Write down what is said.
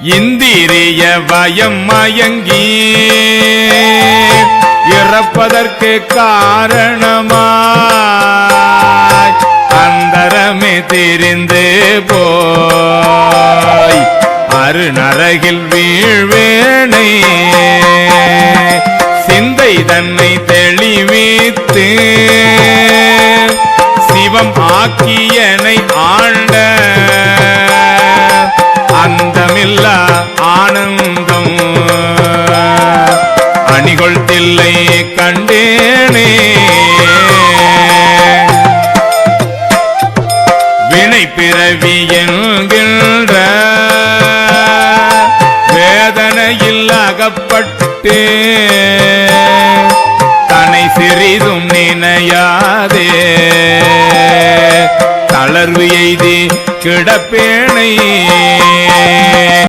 இந்திரிய வயம் மயங்கி இறப்பதற்கு காரணமாய் அந்தரமே தெரிந்து போய் அருநரகில் வீழ்வேனை சிந்தை தன்னை தெளிவித்து சிவம் ஆக்கிய அணிகொள் தில்லை கண்டேனே. வினை பிறவி என்கின்ற வேதனையில் அகப்பட்டு. தனை சிறிதும் நினையாதே. தளர்வு எய்தி கிடப்பேனை.